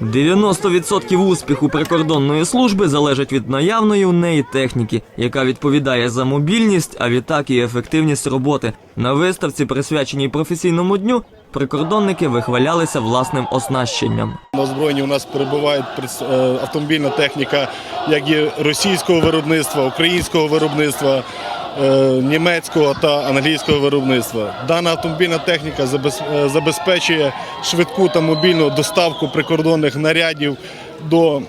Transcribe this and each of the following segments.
90% успіху прикордонної служби залежить від наявної у неї техніки, яка відповідає за мобільність, а відтак і ефективність роботи. На виставці, присвяченій професійному дню, прикордонники вихвалялися власним оснащенням. На озброєнні у нас перебуває е, автомобільна техніка, як і російського виробництва, українського виробництва, німецького та англійського виробництва. Дана автомобільна техніка е, забезпечує швидку та мобільну доставку прикордонних нарядів до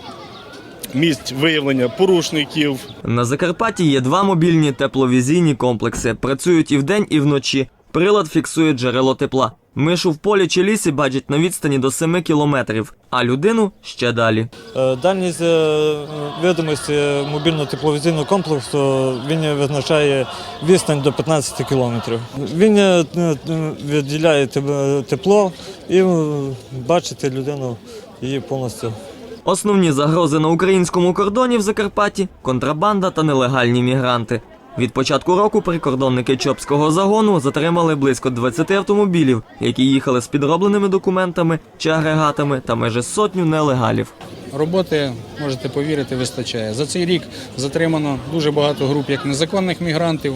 місць виявлення порушників, На Закарпатті є два мобільні тепловізійні комплекси. Працюють і вдень, і вночі. Прилад фіксує джерело тепла. Мишу в полі чи лісі бачать на відстані до 7 кілометрів, а людину ще далі. Е, Дальність е, видимості мобільного тепловізійного комплексу він визначає відстань до 15 кілометрів. Він е, відділяє тепло і бачите людину її повністю. Основні загрози на українському кордоні в Закарпатті контрабанда та нелегальні мігранти. Від початку року прикордонники Чопського загону затримали близько 20 автомобілів, які їхали з підробленими документами чи агрегатами та майже сотню нелегалів. Роботи, можете повірити, вистачає. За цей рік затримано дуже багато груп як незаконних мігрантів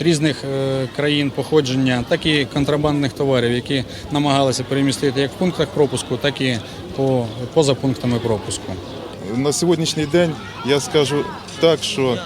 різних е, країн походження, так і контрабандних товарів, які намагалися перемістити як в пунктах пропуску, так і по, поза пунктами пропуску. На сьогоднішній день я скажу так, що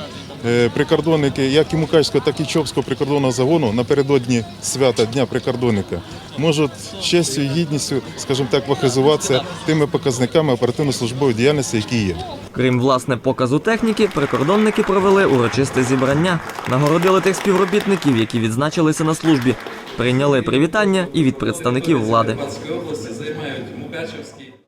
прикордонники, як і Мукачського, так і Чопського прикордонного загону напередодні свята Дня прикордонника можуть честю і гідністю, скажімо так, вахизуватися тими показниками оперативно-службової діяльності, які є. Крім власне показу техніки, прикордонники провели урочисте зібрання, нагородили тих співробітників, які відзначилися на службі, прийняли привітання і від представників влади.